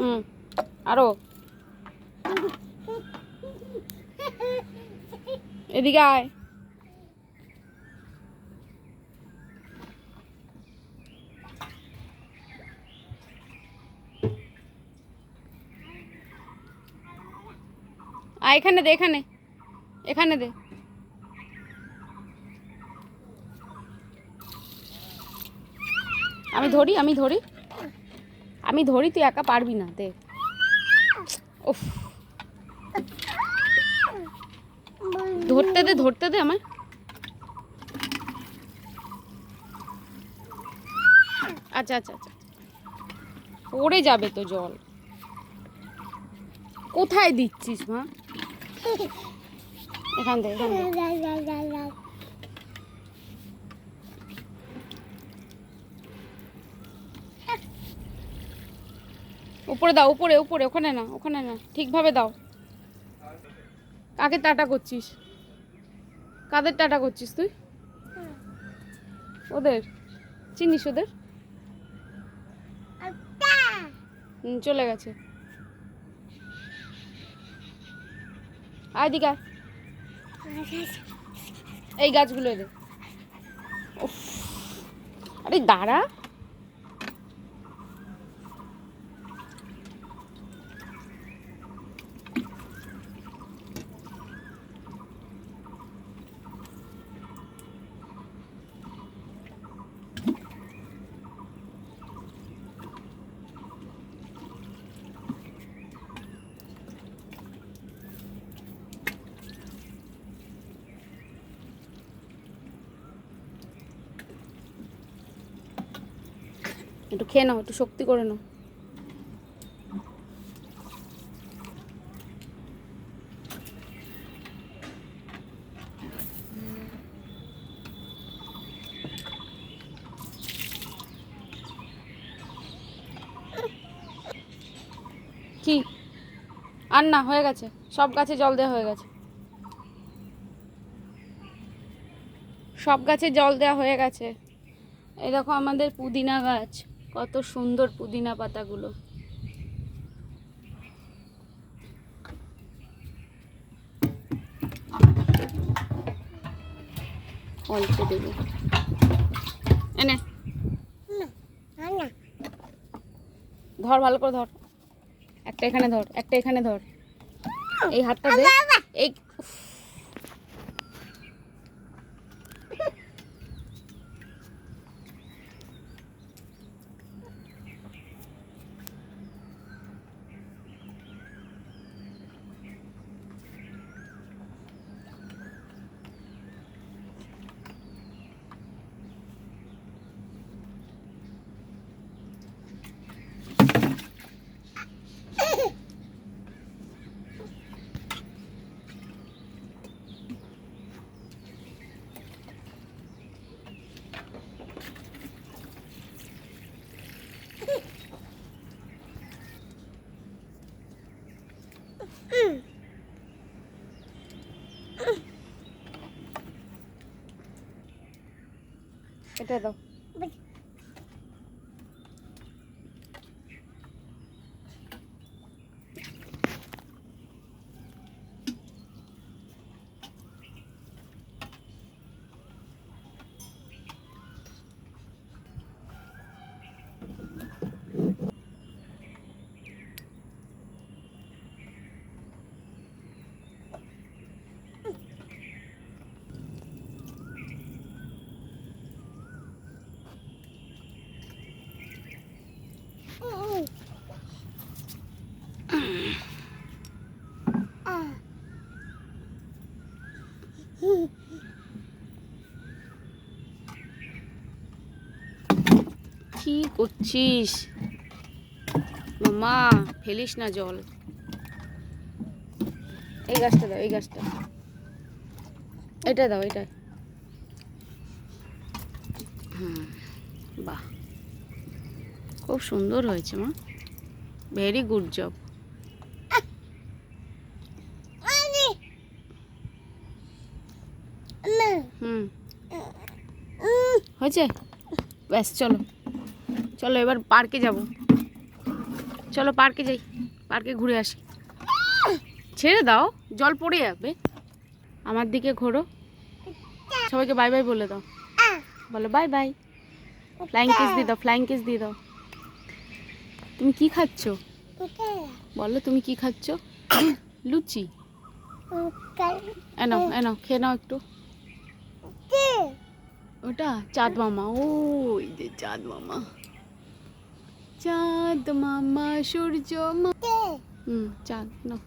হুম আরও। এদিকে আয়। আয় এখানে দে এখানে। এখানে দে। আমি ধরি আমি ধরি। আমি ধরি, তুই একা পারবি না দে উফ। ধরতে দে ধরতে দে আমায়। আচ্ছা আচ্ছা আচ্ছা। পড়ে যাবে তো জল। কোথায় দিচ্ছিস, মা? এখান থেকে উপরে দাও উপরে উপরে ওখানে না ওখানে না ঠিকভাবে দাও। কাকে টাটা করছিস? কাদের টাটা করছিস তুই? ওদের? চিনিস ওদের? চলে গেছে। আয় এই গাছগুলো উফ, আরে দাঁড়া। একটু খেয়ে নাও, একটু শক্তি করে নাও। কি? আর না, হয়ে গেছে। সব গাছে জল দেওয়া হয়ে গেছে। সব গাছে জল দেওয়া হয়ে গেছে। এই দেখো আমাদের পুদিনা গাছ। কত সুন্দর পুদিনা পাতাগুলো। অল্প দেবো। এনে ধর ভালো করে ধর। একটা এখানে ধর একটা এখানে ধর। এই হাতটা দে। এই এটা দাও। কি করছিস? মামা ফেলিস না জল। এই গাছটা দাও এই গাছটা। এটা দাও এটা। হুম বাহ। খুব সুন্দর হয়েছে মা। Very good job hmm. হয়েছে? ব্যাস চলো। চলো এবার পার্কে যাব। চলো পার্কে যাই পার্কে ঘুরে আসি। ছেড়ে দাও জল পড়ে যাবে। আমার দিকে ঘোরো। সবাইকে বাই বাই বলে দাও। বলো বাই বাই ফ্লাইং কিস দিয়ে দাও ফ্লাইং কিস দিয়ে দাও। তুমি কি খাচ্ছ? বলো তুমি কি খাচ্ছ? লুচি। এনাও এনাও খেয়ে নাও একটু। ওটা? চাঁদ মামা। ও যে চাঁদ মামা। চাঁদ মামা সূর্য মা হুম চাঁদ নাও